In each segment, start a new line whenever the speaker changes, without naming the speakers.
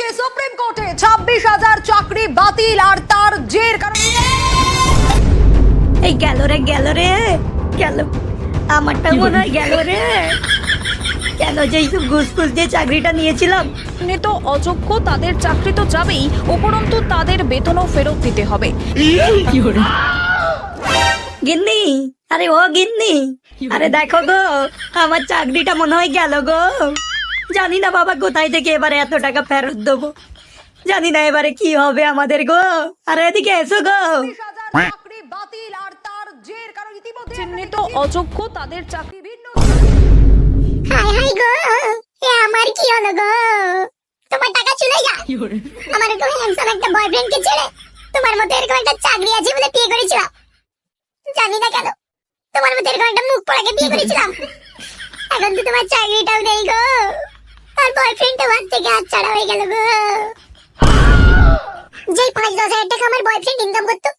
চলছে সুপ্রিম কোর্টে ছাব্বিশ হাজার চাকরি বাতিল আর তার জের কারণে
এই গেল রে গেল রে গেল। আমারটা মনে হয় গেল রে। কেন যে এইসব ঘুষ দিয়ে চাকরিটা নিয়েছিলাম?
তো অযোগ্য তাদের চাকরি তো যাবেই উপরন্তু তাদের বেতনও ফেরত দিতে হবে।
গিন্নি আরে ও গিন্নি আরে দেখো গো আমার চাকরিটা মনে হয় গেল গো। জানি না বাবা কোথায় থেকে এবারে এত টাকা ফেরত দেবো। জানি না এবারে কি হবে আমাদের গো। আরে এদিকে এসো গো।
চাকরি বাতিল আর তার জের কারণ ইতিমধ্যে চিহ্নিত অযোগ্য তাদের চাকরি ভিন্ন
হাই হাই গো এ আমার কি হলো গো? তোমার টাকা চলে যা। আমার এরকম হ্যান্ডসাম একটা বয়ফ্রেন্ডকে ছেড়ে তোমার মতো এরকম একটা চাকরি আছে বলে বিয়ে করেছিলাম। জানি না কেন? তোমার মতো এরকম একটা মুখ পড়াকে বিয়ে করেছিলাম। এখন তো তোমার চাকরিটাও নেই গো। আর বয়ফ্রেন্ডটা হাত থেকে হাত ছাড়া হয়ে গেল গো। যেই পাঁচ দশ হাজার টাকা আমার বয়ফ্রেন্ড ইনকাম করতো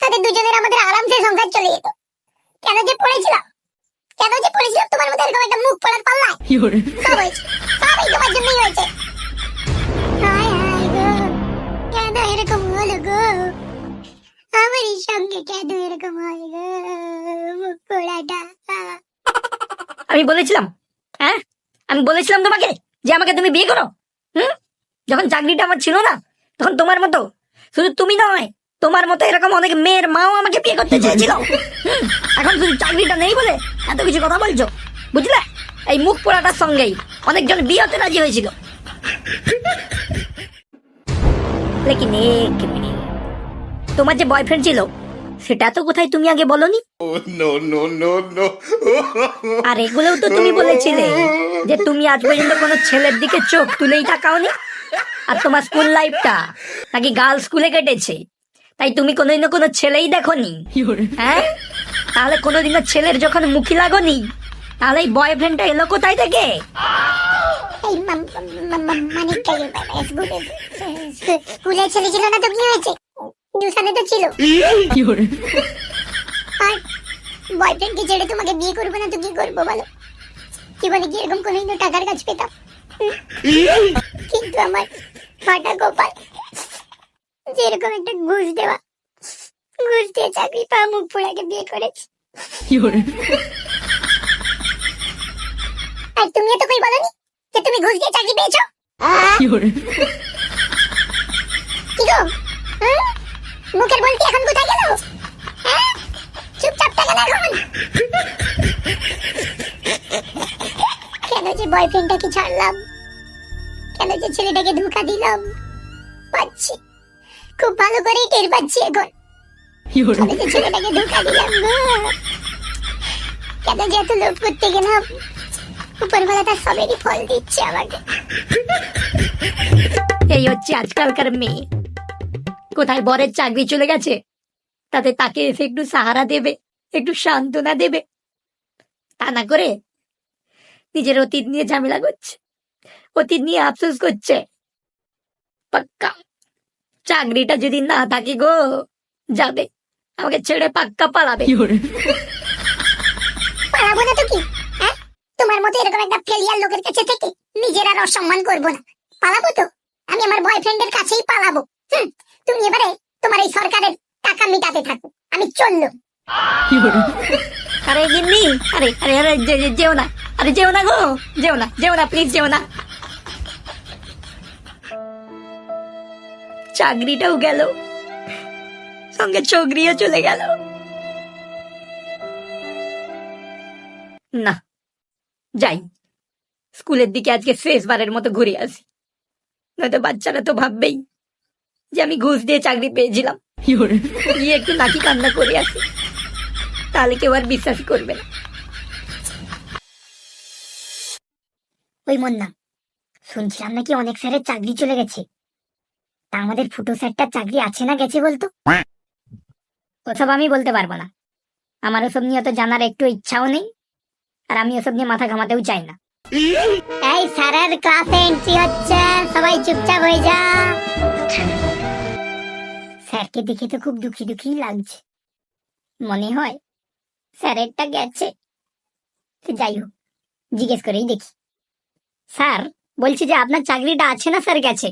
তাদের দুজনের আমাদের আরামসে সংসার চলে যেত। কেন যে পড়েছিলাম কেন যে পড়েছিলাম তোমার মতো এরকম একটা মুখ পড়ার পাল্লায়। সব হয়েছে। সবই তোমার জন্যই হয়েছে। হায় হায় গো। কেন এরকম হলো গো? আমারই সঙ্গে কেন এরকম হয় গো? মুখ পোড়াটা।
আমি বলেছিলাম হ্যাঁ? আমি বলেছিলাম তোমাকে। যে আমাকে তুমি বিয়ে করো? হুম? যখন চাকরিটা আমার ছিল না তখন তোমার মতো। শুধু তুমি নয় তোমার মতো এরকম অনেক মেয়ের মাও আমাকে বিয়ে করতে চেয়েছিল। এখন শুধু চাকরিটা নেই বলে এত কিছু কথা বলছো? বুঝলে? এই মুখ পোড়াটার সঙ্গেই অনেকজন বিয়ে হতে রাজি হয়েছিল। লেকিন এক মিনিট তোমার যে বয়ফ্রেন্ড ছিল সেটা তো কোথায় তুমি আগে বলনি?
Oh, no, no, no, no.
আর এগুলোও তো তুমি বলেছিলে যে তুমি আজ পর্যন্ত কোনো ছেলের দিকে চোখ তুলেই তাকাওনি। আর তোমার স্কুল লাইফটা নাকি গার্লস স্কুলে কেটেছে। তাই তুমি কোনোদিনও কোনো ছেলেই দেখোনি। হ্যাঁ? তাহলে কোনোদিনও ছেলের যখন মুখী লাগোনি তাহলে এই বয়ফ্রেন্ডটা এলো কোথায় থেকে?
মানে স্কুলে ছেলে ছিল না তো কি হয়েছে? তো ছিল। আর বয়ফ্রেন্ডকে ছেড়ে তোমাকে বিয়ে করব না তো কি করব বলো? জীবনে কি এরকম কোনোদিনও টাকার কাজ পেতাম? কিন্তু আমার ফাটা কপাল যে এরকম একটা ঘুষ দেওয়া ঘুষ দিয়ে চাকরি পাওয়া মুখ পোড়াকে বিয়ে করেছি। আর তুমিও তো কই বলনি যে তুমি ঘুষ দিয়ে চাকরি পেয়েছ? মুখের বলতে এখন কোথায় গেল? হ্যাঁ? চুপচাপ থাকে না এখন? কেন যে বয়ফ্রেন্ডটাকে ছাড়লাম? কেন যে ছেলেটাকে ধোকা দিলাম? পাচ্ছি। খুব ভালো করেই টের পাচ্ছি এখন। কেন যে ছেলেটাকে ধোকা দিলাম কেন যে এত লোভ করতে গেলাম? উপরবেলা তার সবেরই ফল দিচ্ছে আমাকে।
এই হচ্ছে আজকালকার মেয়ে। কোথায় বরের চাকরি চলে গেছে? তাতে তাকে এসে একটু সাহারা দেবে একটু সান্ত্বনা দেবে। তা না করে নিজের অতীত নিয়ে ঝামেলা করছে অতীত নিয়ে আফসোস করছে। পাক্কা চাকরিটা যদি না থাকে গো যাবে আমাকে ছেড়ে পাক্কা পালাবে।
পালাবো না তো কি? হ্যাঁ? তোমার মতো এরকম একটা ফেলিয়ার লোকের কাছে থেকে নিজের আর অসম্মান করব না। পালাবো তো? আমি আমার বয়ফ্রেন্ডের কাছেই পালাবো। তুমি এবারে তোমার এই সরকারের টাকা মিটাতে থাকো। আমি চলল
আরে গিন্নি আরে আরে আরে যেও না। আরে যেও না গো যেও না যেও না প্লিজ যেও না। চাকরিটাও গেল। সঙ্গে চকরিও চলে গেল। না যাই। স্কুলের দিকে আজকে শেষবারের মতো ঘুরে আসি। নয়তো বাচ্চারা তো ভাববেই। যে আমি ঘুষ দিয়ে চাকরি পেয়েছিলাম। গিয়ে একটু নাকি কান্না করে আসি। তাহলে কেউ আর বিশ্বাস করবে না।
ওই মন্না শুনছিলাম নাকি অনেক স্যারের চাকরি চলে গেছে। তা আমাদের ফুটো স্যারটার চাকরি আছে না গেছে বলতো?
ওসব আমি বলতে পারব না। আমার ওসব নিয়ে অত জানার একটু ইচ্ছাও নেই আর আমি ওসব নিয়ে মাথা ঘামাতেও চাই না।
এই স্যারের ক্লাসে এন্ট্রি হচ্ছে সবাই চুপচাপ হয়ে যা। স্যারকে দেখে তো খুব দুঃখী দুঃখী লাগছে।
মনে হয় স্যারেরটা গেছে। যাই হোক জিজ্ঞেস করেই দেখি। স্যার বলছি যে আপনার চাকরিটা আছে না স্যার গেছে?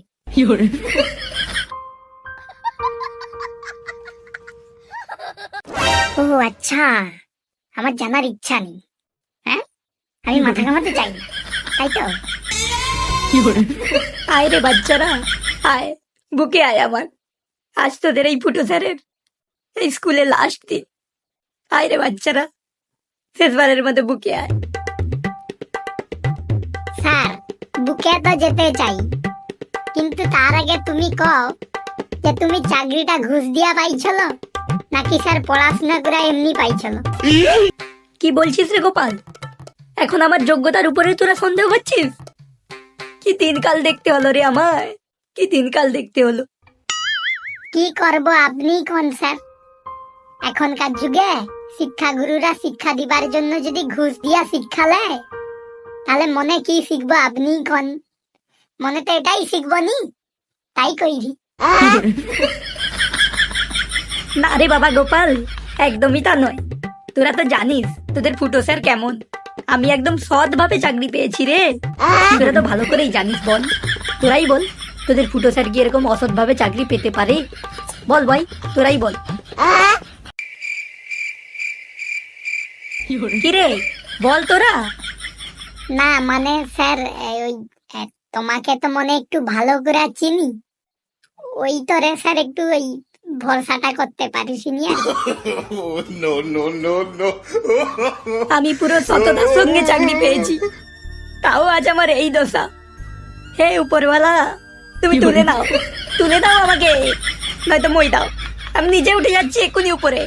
ও আচ্ছা আমার জানার ইচ্ছা নেই। হ্যাঁ? আমি মাথা ঘামাতে চাই না তাই তো?
আয় রে বাচ্চারা আয় বুকে আয় আমার। আজ তোদের এই ফুটো স্যারের এই স্কুলে লাস্ট দিন। আয় রে বাচ্চারা শেষবারের মতো বুকে আয়।
স্যার বুকে তো যেতে চাই। কিন্তু তার আগে তুমি কও যে তুমি চাকরিটা ঘুষ দিয়া পাইছিল নাকি স্যার পড়াশোনা করে এমনি পাইছিল?
কি বলছিস রে গোপাল? এখন আমার যোগ্যতার উপরে তোরা সন্দেহ করছিস? কি দিনকাল দেখতে হলো রে আমায়? কি দিনকাল দেখতে হলো?
কি করব আপনি কোন স্যার? এখনকার যুগে শিক্ষাগুরুরা শিক্ষা দিবার জন্য যদি ঘুষ দিয়া শিক্ষা নেয় তাহলে মনে কি শিখব আপনি কোন? মনে তো এটাই শিখব নি তাই কইরি
না রে বাবা গোপাল একদমই তা নয়। তোরা তো জানিস তোদের ফুটো স্যার কেমন। আমি একদম সৎভাবে চাকরি পেয়েছি রে। তোরা তো ভালো করেই জানিস বল। তোরাই বল। তোদের ফুটো স্যার কি এরকম অসৎভাবে চাকরি পেতে পারে? বল ভাই তোরাই বল। কি রে বল তোরা।
না মানে স্যার ওই তোমাকে তো মনে একটু ভালো করে চিনি। ওই তো রে স্যার একটু ওই ভরসাটা করতে পারিস নি.
আমি পুরো সততার সঙ্গে চাকরি পেয়েছি। তাও আজ আমার এই দশা। হে উপরওয়ালা। তুমি তুলে নাও তুলে দাও আমাকে নয়তো মই দাও। আমি নিজে উঠে যাচ্ছি এক্ষুনি উপরে।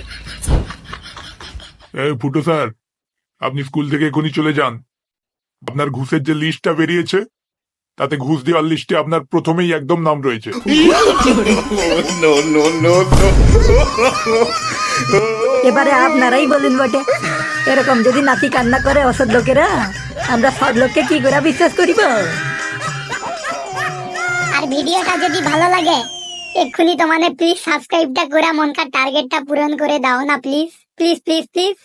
এই ফুটো স্যার আপনি স্কুল থেকে এখনই চলে যান। আপনার ঘুষের যে লিস্টটা বেরিয়েছে তাতে ঘুষ দেওয়ার লিস্টে আপনার প্রথমেই একদম নাম রয়েছে.
এবারে আপনারাই বলুন বটে এরকম যদি নাতি কান্না করে অসৎ লোকেরা আমরা সৎ লোককে কি করে বিশ্বাস করিব?
আর ভিডিওটা যদি ভালো লাগে, এক্ষুনি তোমাদের প্লিজ সাবস্ক্রাইবটা করে মনকার টার্গেটটা পূরণ করে দাও না প্লিজ প্লিজ প্লিজ প্লিজ